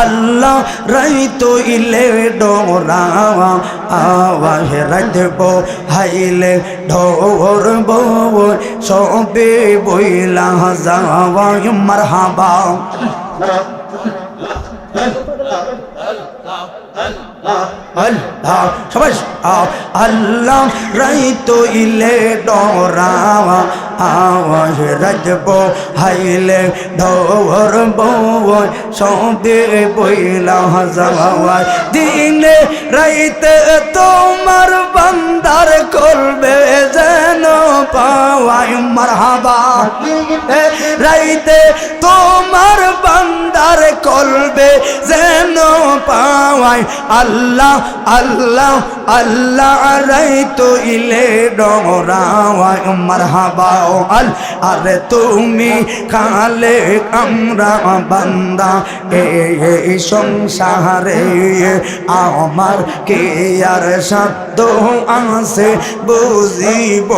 আল্লাহ রাইতো ইলে ডোরা আওয়াজ রাখব হাইলে ঢোর বউ, সবে বইলা যাওয়া মারহাবা। সবাই আল্লাহ রাইতো ইলে ডরা আওয়াজ রাজব হাইলে ধর বৌয় সবে বইলা হাজার দিনে রাইতে তোমার পাওয়াই মারহাবা। রাইতে তোমার বান্দার করবে যেন পাওয়াই আল্লাহ আল্লাহ আল্লাহ রাইতো ইলে ডরাওয়াই মারহাবা। ও আল, আরে তুমি কালে আমরা বান্দা এই সংসারে আমার কে আর শব্দ আছে বুঝিব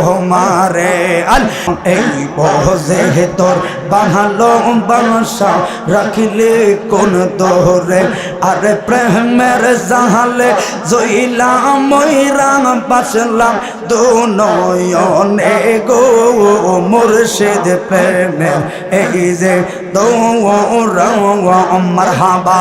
তোমারে আল এই বহে তোর বাহালো বাসা রাখিলে কোন দোরে আরে প্রেমের জাহালে জইলা ময়রা বাসলাম দু নয়নে গো মুর্শিদ প্রেমের। এই যে মারহাবা।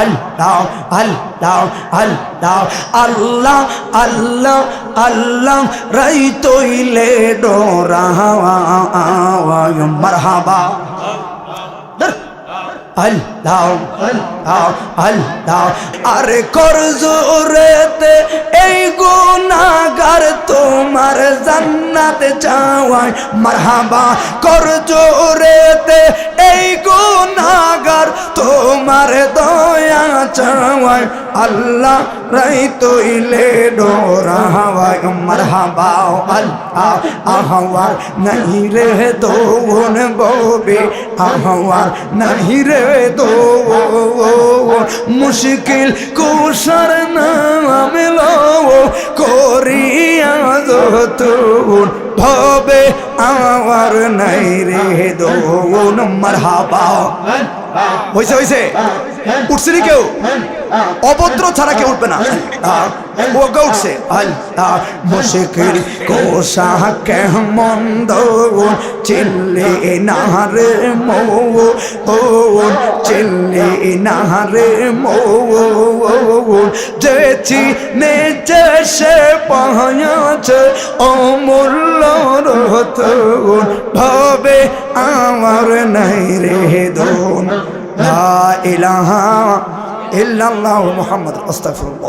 আল্লাহ আল্লাহ আল্লাহ আল্লাহ আল্লাহ আল্লাহ রাই তৈলে ডোরা মারহাবা। আল্লাহ আল্লাহ আল্লাহ আরে কর জোরেতে এই গুনাগার তোমার জান্নাত চাওয়াই মারহাবা। কর জোরেতে এই গুনাগার তোমার चवाय अल्लाह रही तो ले डोरा हवाय मरहबा अल्लाह, अहवार नहीं रे दो तो उन गोबे अहवार नहीं रे दो तो मुश्किल कुशर नाम लो कोरिया दो तुन भवे आवार नहीं रे दो तो उन मरहबा হইছে হইছে। উঠছে নি কেউ? অভদ্র ছাড়া কেউ উঠবে না। ওকে উঠছে। আল্লাহ, মুশকিল কোষা কেমন দৌন নাহারে মৌ ওন, চিল্লে নাহারে মৌ যেছি নেচে সে পাহাছে অমূল্য রতন ভবে আমার নাই রে দোন লা ইলাহা ইল্লাল্লাহু মুহাম্মাদ আস্তাগফিরুল্লাহ